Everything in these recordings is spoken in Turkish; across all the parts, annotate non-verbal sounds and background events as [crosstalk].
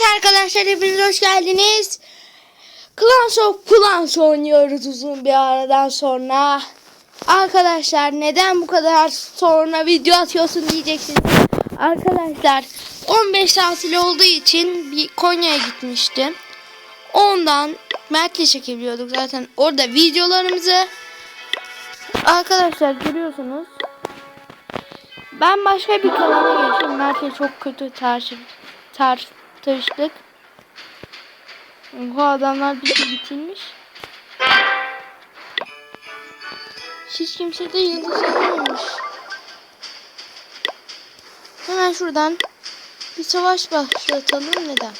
Evet arkadaşlar hepiniz hoş geldiniz. Clans of Clans oynuyoruz uzun bir aradan sonra. Arkadaşlar neden bu kadar sonra video atıyorsun diyeceksiniz. Arkadaşlar 15 tatil olduğu için bir Konya'ya gitmiştim. Ondan Mert'le çekebiliyorduk zaten orada videolarımızı. Arkadaşlar görüyorsunuz. Ben başka bir kanala geçtim. Mert'le çok kötü tartış tartıştık. Bu adamlar bizi bitirmiş. Hiç kimse de yıldız yapamamış. Hemen şuradan bir savaş başlatalım neden?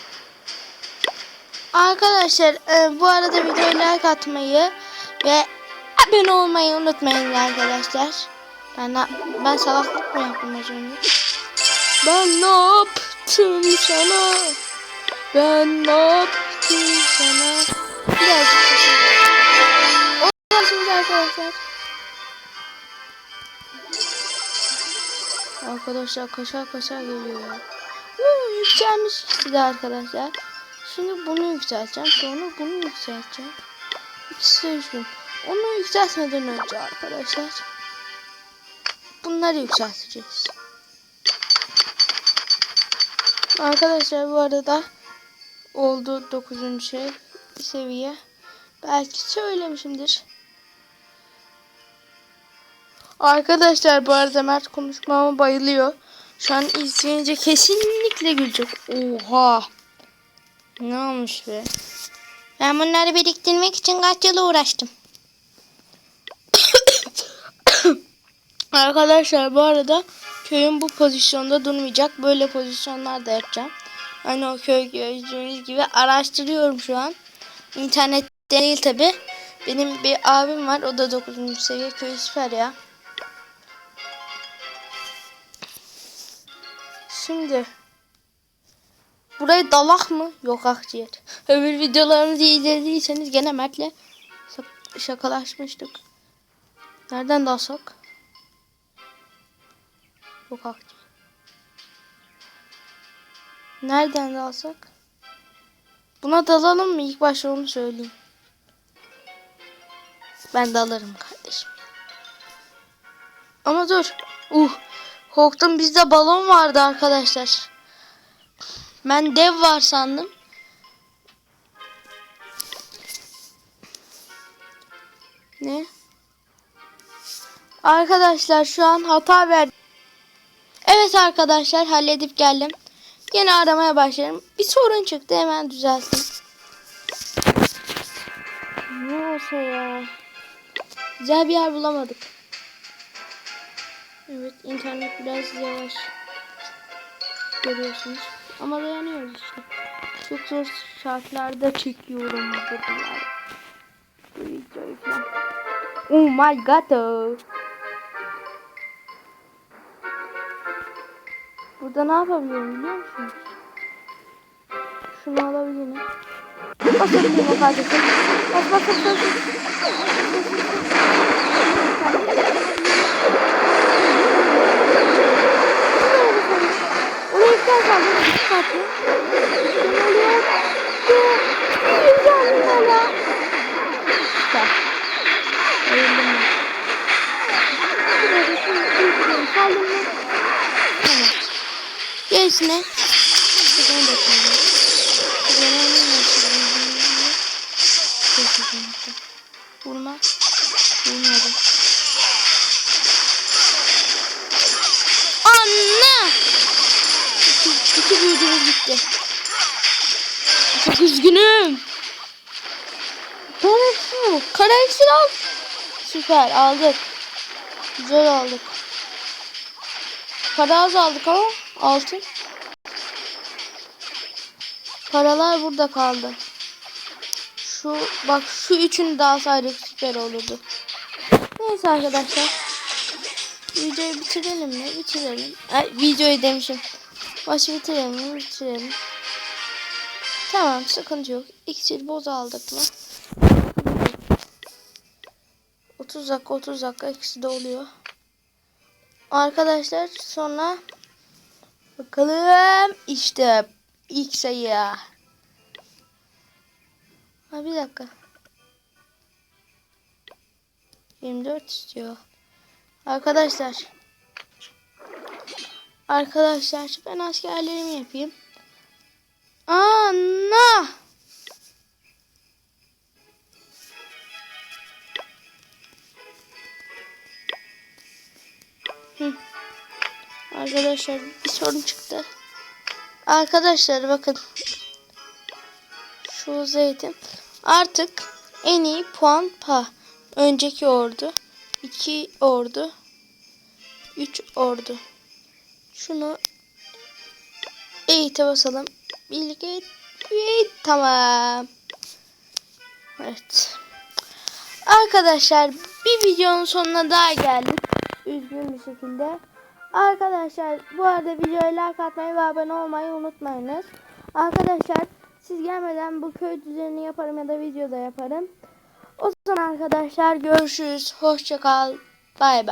Arkadaşlar e, bu arada videoya like atmayı ve abone olmayı unutmayın arkadaşlar. Ben ben salaklık mı yaptım az? Ben ne yaptım sana? Ben ne yaptım sana? Birazcık Olabilirsiniz arkadaşlar. Arkadaşlar kaşar kaşar geliyor ya. Uuu yükselmiş ikisi de arkadaşlar. Şimdi bunu yükselteceğim. Sonra bunu yükselteceğim. İkisi de üzgün. Onu yükseltmeden önce arkadaşlar. Bunları yükselteceğiz. Arkadaşlar bu arada oldu 9. şey seviye. Belki söylemişimdir. Arkadaşlar bu arada Mert konuşmama bayılıyor. Şu an izleyince kesinlikle gülecek. Oha. Ne olmuş be? Ben bunları biriktirmek için kaç yıl uğraştım. [coughs] Arkadaşlar bu arada köyün bu pozisyonda durmayacak. Böyle pozisyonlar da yapacağım. Hani o köy gördüğünüz gibi araştırıyorum şu an. İnternette değil tabi. Benim bir abim var. O da 9. seviye köy süper ya. Şimdi burayı dalak mı? Yok akciğer. Öbür videolarımızı izlediyseniz gene Mert'le şakalaşmıştık. Nereden dalsak? Yok akciğer. Nereden dalsak? Buna dalalım mı? İlk başta onu söyleyeyim. Ben dalarım kardeşim. Ama dur. Uh. Korktum bizde balon vardı arkadaşlar. Ben dev var sandım. Ne? Arkadaşlar şu an hata verdim. Evet arkadaşlar halledip geldim. Yine aramaya başlarım. Bir sorun çıktı hemen düzelttim. Ne olsa ya. Güzel bir yer bulamadık. Evet internet biraz yavaş. Görüyorsunuz. Ama dayanıyoruz işte. Çok zor şartlarda çekiyorum bu videoları. Oh my god. Burada ne yapabiliyorum biliyor musunuz? Şunu alabilirim. Basabilirim kardeşim. Bas bas bas bas. Oraya güzel kaldı. İki katlı. Ne oluyor? Bir şunu büyütüyorum. Saldım mı? Gerisine. Vurma. Vurmadı. Anne! İki, büyüdüğümüz gitti. Çok üzgünüm. Kara Kara iksir al. Süper aldık. Güzel aldık. Para az aldık ama altın. Paralar burada kaldı. Şu bak şu üçünü daha alsaydık süper olurdu. Neyse arkadaşlar. Videoyu bitirelim mi? Bitirelim. Ay, videoyu demişim. Başı bitirelim mi? Bitirelim. Tamam sıkıntı yok. İksir boz aldık mı? 30 dakika 30 dakika ikisi de oluyor. Arkadaşlar sonra bakalım işte ilk sayı ya. Ha bir dakika. 24 istiyor. Arkadaşlar. Arkadaşlar ben askerlerimi yapayım. Ana! Hı. Arkadaşlar bir sorun çıktı. Arkadaşlar bakın. Şu zeytin. Artık en iyi puan pa. Önceki ordu. 2 ordu. 3 ordu. Şunu eğite basalım. Birlik eğit. eğit. Tamam. Evet. Arkadaşlar bir videonun sonuna daha geldik. Üzgün bir şekilde. Arkadaşlar bu arada videoya like atmayı ve abone olmayı unutmayınız. Arkadaşlar siz gelmeden bu köy düzenini yaparım ya da videoda yaparım. O zaman arkadaşlar görüşürüz. Hoşça kal. Bay bay.